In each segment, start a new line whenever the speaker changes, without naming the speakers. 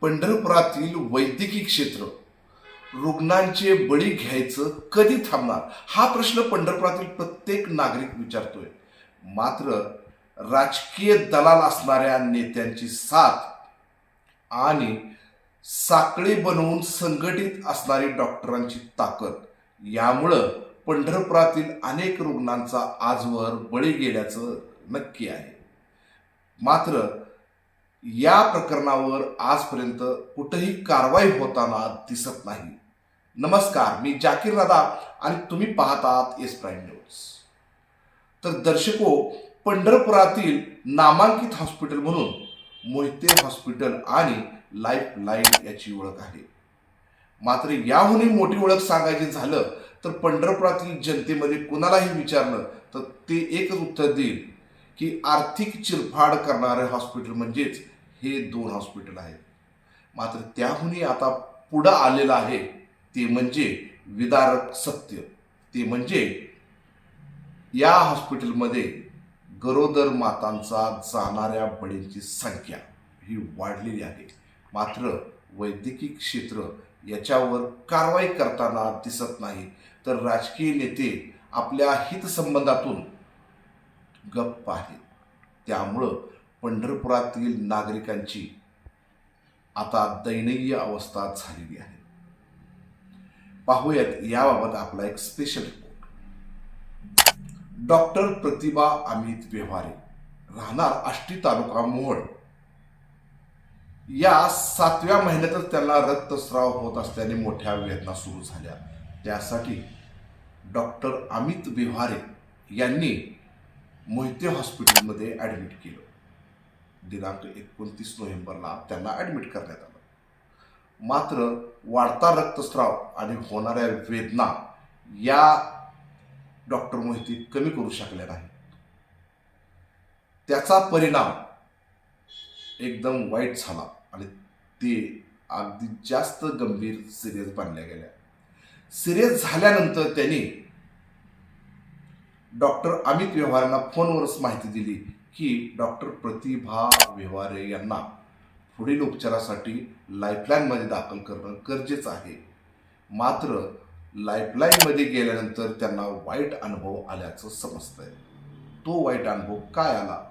पंढरपुरातील वैद्यकीय क्षेत्र. रुग्णांचे बळी घ्यायचं कधी थांबणार? हा प्रश्न पंढरपुरातील प्रत्येक नागरिक विचारतोय. मात्र राजकीय दलाल असणाऱ्या नेत्यांची साथ आणि साखळी बनवून संघटित असणारी डॉक्टरांची ताकद यामुळं पंढरपुरातील अनेक रुग्णांचा आजवर बळी गेल्याचं नक्की आहे. मात्र या प्रकरणावर आजपर्यंत कुठेही कारवाई होताना दिसत नाही. नमस्कार मी जाकीर दादा आणि तुम्ही पाहतात एस प्राईम न्यूज. तर दर्शको पंढरपुरातील नामांकित हॉस्पिटल म्हणून मोहिते हॉस्पिटल आणि लाईफ लाईन याची ओळख आहे. मात्र याहूनही मोठी ओळख सांगायची झालं तर पंढरपुरातील जनतेमध्ये कुणालाही विचारलं तर ते एकच उत्तर देईल. की आर्थिक चिरफाड करणारे हॉस्पिटल म्हणजेच हे दोन हॉस्पिटल आहेत. मात्र त्याहूनही आता पुढं आलेलं आहे ते म्हणजे विदारक सत्य. ते म्हणजे या हॉस्पिटलमध्ये गरोदर मातांचा जाणाऱ्या बळींची संख्या ही वाढलेली आहे. मात्र वैद्यकीय क्षेत्र याच्यावर कारवाई करताना दिसत नाही. तर राजकीय नेते आपल्या हितसंबंधातून गप्प आहेत त्यामुळं पंढरपुरातील नागरिकांची आता दयनीय अवस्था झालेली आहे. पाहूयात याबाबत आपला एक special report doctor Pratibha Amit Vyavahare राहणार आष्टी तालुका मोहोळ. या सातव्या महिन्यातच त्यांना रक्तस्राव होत असल्याने मोठ्या वेदना सुरू झाल्या. त्यासाठी डॉक्टर अमित व्यवहारे यांनी मोहिते हॉस्पिटलमध्ये ॲडमिट केलं. दिनांक एकोणतीस नोव्हेंबरला त्यांना ॲडमिट करण्यात आलं. मात्र वाढता रक्तस्राव आणि होणाऱ्या वेदना या डॉक्टर मोहिते कमी करू शकल्या नाहीत. त्याचा परिणाम एकदम वाईट झाला आणि ते अगदी जास्त गंभीर सिरियस बांधल्या गेल्या. सिरियस झाल्यानंतर त्यांनी डॉक्टर अमित व्यवहारांना फोनवरच माहिती दिली की डॉक्टर प्रतिभा व्यवहारे यांना पुढील उपचारासाठी लाईफलाईनमध्ये दाखल करणं गरजेचं आहे. मात्र लाईफलाईनमध्ये गेल्यानंतर त्यांना वाईट अनुभव आल्याचं समजतंय. तो वाईट अनुभव काय आला?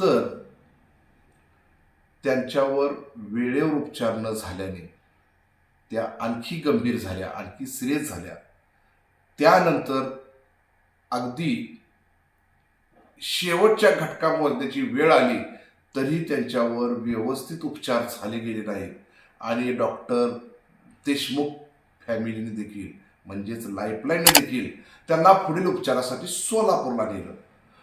तर त्यांच्यावर वेळेवर उपचार न झाल्याने त्या आणखी गंभीर झाल्या आणखी सिरियस झाल्या. त्यानंतर अगदी शेवटच्या घटकांवर त्याची वेळ आली तरी त्यांच्यावर व्यवस्थित उपचार झाले गेले नाहीत. आणि डॉक्टर देशमुख फॅमिलीने देखील म्हणजेच लाईफलाईनने देखील त्यांना पुढील उपचारासाठी सोलापूरला नेलं.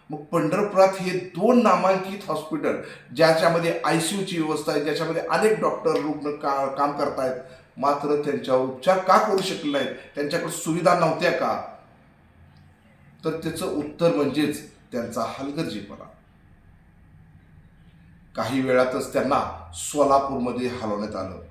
मग पंढरपुरात हे दोन नामांकित हॉस्पिटल ज्याच्यामध्ये आय सी यूची व्यवस्था आहे ज्याच्यामध्ये अनेक डॉक्टर रुग्ण का काम करतायत मात्र त्यांच्यावर उपचार का करू शकले नाहीत? त्यांच्याकडे सुविधा नव्हत्या का? तर त्याचं उत्तर म्हणजेच त्यांचा हलगर्जीपणा. काही वेळातच त्यांना सोलापूरमध्ये हलवण्यात आलं.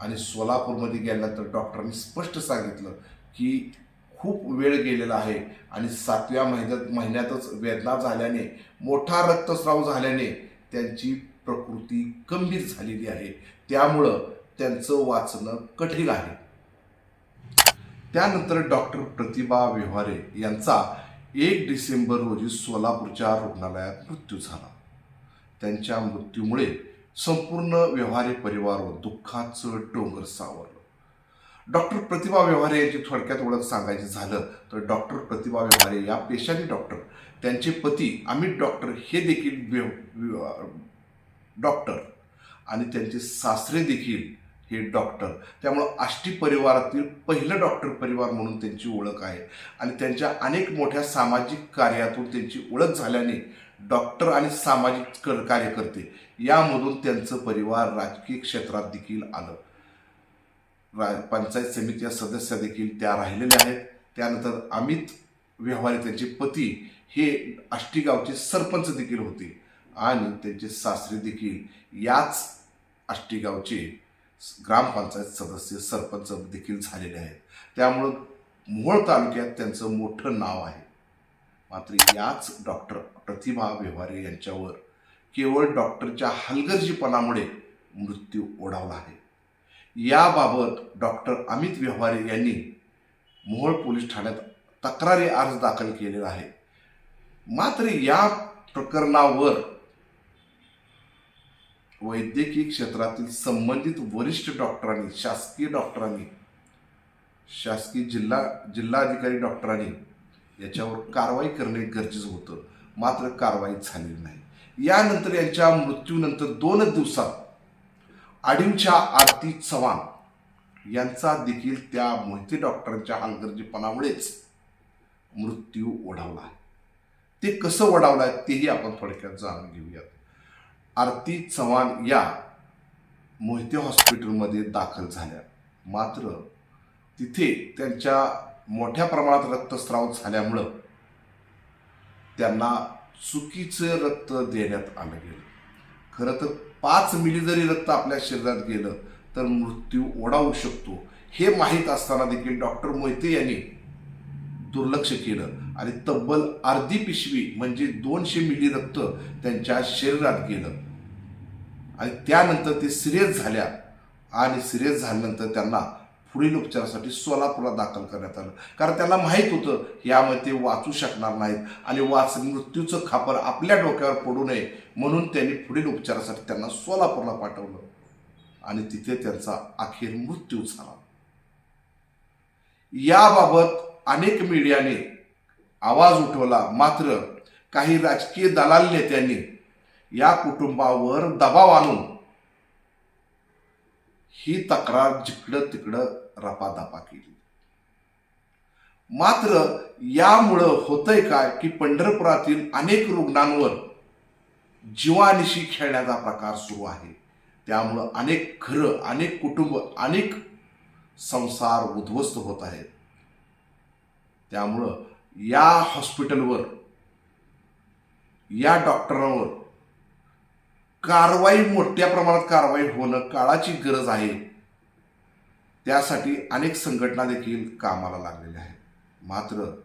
आणि सोलापूरमध्ये गेल्यानंतर डॉक्टरांनी स्पष्ट सांगितलं की खूप वेळ गेलेला आहे आणि सातव्या महिन्यात महिन्यातच वेदना झाल्याने मोठा रक्तस्राव झाल्याने त्यांची प्रकृती गंभीर झालेली आहे. त्यामुळं त्यांचं वाचणं कठीण आहे. त्यानंतर डॉक्टर प्रतिभा व्यवहारे यांचा एक डिसेंबर रोजी सोलापूरच्या रुग्णालयात मृत्यू झाला. त्यांच्या मृत्यूमुळे संपूर्ण व्यवहारे परिवारावर दुःखाचं डोंगर सावरलं. डॉक्टर प्रतिभा व्यवहारे यांची थोडक्यात ओळख सांगायची झालं तर डॉक्टर प्रतिभा व्यवहारे या पेशाने डॉक्टर. त्यांचे पती अमित डॉक्टर हे देखील व्यव- डॉक्टर. आणि त्यांचे सासरे देखील हे डॉक्टर. त्यामुळं आष्टी परिवारातील पहिलं डॉक्टर परिवार म्हणून त्यांची ओळख आहे. आणि त्यांच्या अनेक मोठ्या सामाजिक कार्यातून त्यांची ओळख झाल्याने डॉक्टर आणि सामाजिक क- कार्यकर्ते यामधून त्यांचं परिवार राजकीय क्षेत्रात देखील आलं. रा पंचायत समितीच्या सदस्य देखील त्या राहिलेल्या आहेत. त्यानंतर अमित व्यवहारे त्यांचे पती हे आष्टी गावचे सरपंच देखील होते. आणि त्यांचे सासरे देखील याच आष्टी गावचे ग्रामपंचायत सदस्य सरपंच देखील झालेले आहेत. त्यामुळं मोहोळ तालुक्यात त्यांचं मोठं नाव आहे. मात्र याच डॉक्टर प्रतिभा व्यवहारे यांच्यावर केवळ डॉक्टरच्या हलगर्जीपणामुळे मृत्यू ओढावला आहे. याबाबत डॉक्टर अमित व्यवहारे यांनी मोहोळ पोलीस ठाण्यात तक्रारी अर्ज दाखल केलेला आहे. मात्र या प्रकरणावर वैद्यकीय क्षेत्रातील संबंधित वरिष्ठ डॉक्टरांनी शासकीय डॉक्टरांनी शासकीय जिल्हा जिल्हाधिकारी डॉक्टरांनी याच्यावर कारवाई करणे गरजेचं होतं. मात्र कारवाई झालेली नाही. यानंतर यांच्या मृत्यूनंतर दोनच दिवसात आडींच्या आरती चव्हाण यांचा देखील त्या मोहिते डॉक्टरांच्या हलगर्जीपणामुळेच मृत्यू ओढावला आहे. ते कसं ओढावलं आहे तेही आपण थोडक्यात जाणून घेऊयात. आरती चव्हाण या मोहिते हॉस्पिटलमध्ये दाखल झाल्या. मात्र तिथे त्यांच्या मोठ्या प्रमाणात रक्तस्राव झाल्यामुळं त्यांना चुकीचं रक्त देण्यात आलं गेलं. खरं तर पाच मिली जरी रक्त आपल्या शरीरात गेलं तर मृत्यू ओढावू शकतो हे माहीत असताना देखील डॉक्टर मोहिते यांनी दुर्लक्ष केलं आणि तब्बल अर्धी पिशवी म्हणजे दोनशे मिली रक्त त्यांच्या शरीरात गेलं. आणि त्यानंतर ते सिरियस झाल्या आणि सिरियस झाल्यानंतर त्यांना पुढील उपचारासाठी सोलापूरला दाखल करण्यात आलं. कारण त्याला माहीत होतं यामध्ये ते वाचू शकणार नाहीत आणि वाच मृत्यूचं खापर आपल्या डोक्यावर पडू नये म्हणून त्यांनी पुढील उपचारासाठी त्यांना सोलापूरला पाठवलं. आणि तिथे त्यांचा अखेर मृत्यू झाला. याबाबत अनेक मीडियाने आवाज उठवला. मात्र काही राजकीय दलाल नेत्यांनी या कुटुंबावर दबाव आणून ही तक्रार जिकडं तिकडं रपादपा केली. मात्र यामुळं होतंय काय की पंढरपुरातील अनेक रुग्णांवर जीवानिशी खेळण्याचा प्रकार सुरू आहे. त्यामुळं अनेक घरं अनेक कुटुंब अनेक संसार उद्ध्वस्त होत आहेत. त्यामुळं या हॉस्पिटलवर या डॉक्टरांवर कारवाई मोठ्या प्रमाणात कारवाई होणं काळाची गरज आहे. त्यासाठी अनेक संघटना देखील कामाला लागलेल्या आहेत. मात्र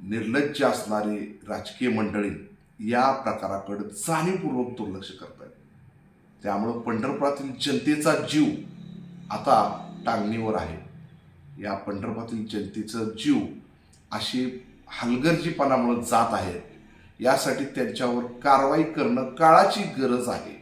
निर्लज्ज असणारी राजकीय मंडळी या प्रकाराकडे जाणीवपूर्वक दुर्लक्ष करत आहेत त्यामुळं पंढरपुरातील जनतेचा जीव आता टांगणीवर आहे. या पंढरपुरातील जनतेचं जीव अशी हलगर्जीपणामुळे जात आहे. यासाठी त्यांच्यावर कारवाई करणं काळाची गरज आहे.